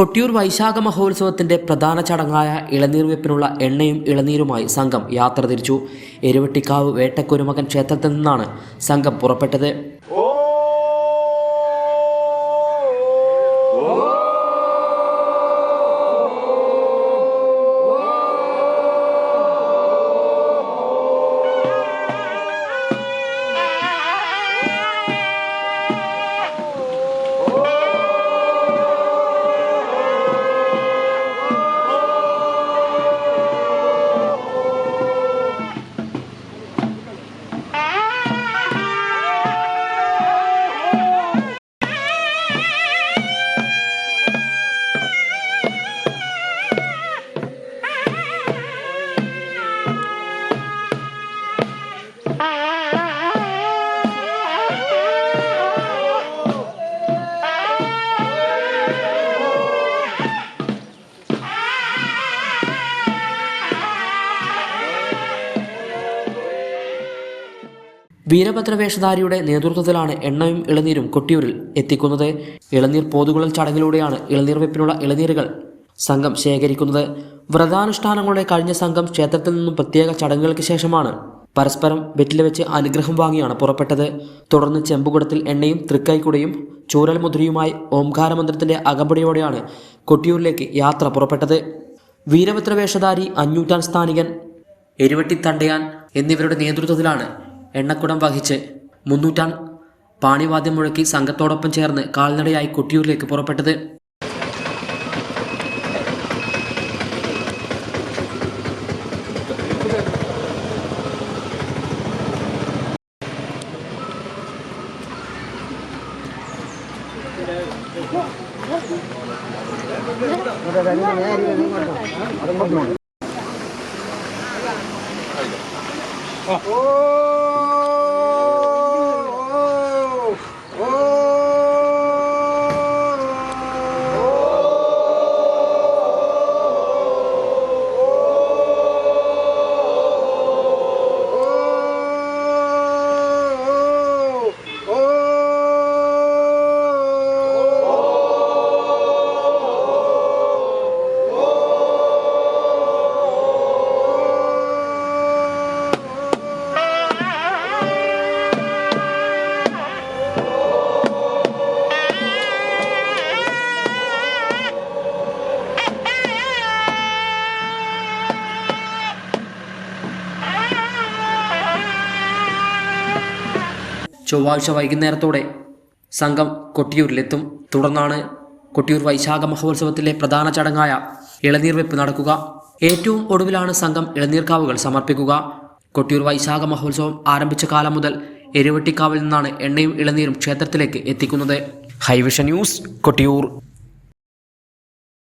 കൊട്ടിയൂർ വൈശാഖ മഹോത്സവത്തിന്റെ പ്രധാന ചടങ്ങായ ഇളനീർ വെപ്പിനുള്ള എണ്ണയും ഇളനീരുമായി സംഘം യാത്ര തിരിച്ചു. എരുവട്ടിക്കാവ് വേട്ടക്കുരുമകൻ ക്ഷേത്രത്തിൽ നിന്നാണ് സംഘം പുറപ്പെട്ടത്. വീരഭദ്രവേഷധാരിയുടെ നേതൃത്വത്തിലാണ് എണ്ണയും ഇളനീരും കൊട്ടിയൂരിൽ എത്തിക്കുന്നത്. ഇളനീർ പോതുകുളൽ ചടങ്ങിലൂടെയാണ് ഇളനീർ വെപ്പിനുള്ള ഇളനീരുകൾ സംഘം ശേഖരിക്കുന്നത്. വ്രതാനുഷ്ഠാനങ്ങളുടെ കഴിഞ്ഞ സംഘം ക്ഷേത്രത്തിൽ നിന്നും പ്രത്യേക ചടങ്ങുകൾക്ക് ശേഷമാണ് പരസ്പരം വെറ്റില വെച്ച് അനുഗ്രഹം വാങ്ങിയാണ് പുറപ്പെട്ടത്. തുടർന്ന് ചെമ്പുകുടത്തിൽ എണ്ണയും തൃക്കൈക്കുടയും ചൂരൽ മുദ്രയുമായി ഓംകാരമന്ത്രത്തിന്റെ അകമ്പടിയോടെയാണ് കൊട്ടിയൂരിലേക്ക് യാത്ര പുറപ്പെട്ടത്. വീരഭദ്രവേഷധാരി അഞ്ഞൂറ്റാൻ സ്ഥാനികൻ എരുവട്ടി തണ്ടയാൻ എന്നിവരുടെ നേതൃത്വത്തിലാണ് എണ്ണക്കുടം വഹിച്ച് മുന്നൂറ്റാൻ പാണിവാദ്യം മുഴക്കി സംഘത്തോടൊപ്പം ചേർന്ന് കാൽനടയായി കൊട്ടിയൂരിലേക്ക് പുറപ്പെട്ടത്. ചൊവ്വാഴ്ച വൈകുന്നേരത്തോടെ സംഘം കൊട്ടിയൂരിലെത്തും. തുടർന്നാണ് കൊട്ടിയൂർ വൈശാഖ മഹോത്സവത്തിലെ പ്രധാന ചടങ്ങായ ഇളനീർ വെപ്പ് നടക്കുക. ഏറ്റവും ഒടുവിലാണ് സംഘം ഇളനീർക്കാവുകൾ സമർപ്പിക്കുക. കൊട്ടിയൂർ വൈശാഖ മഹോത്സവം ആരംഭിച്ച കാലം മുതൽ എരുവട്ടിക്കാവിൽ നിന്നാണ് എണ്ണയും ഇളനീരും ക്ഷേത്രത്തിലേക്ക് എത്തിക്കുന്നത്. Hivision news Kottiyoor.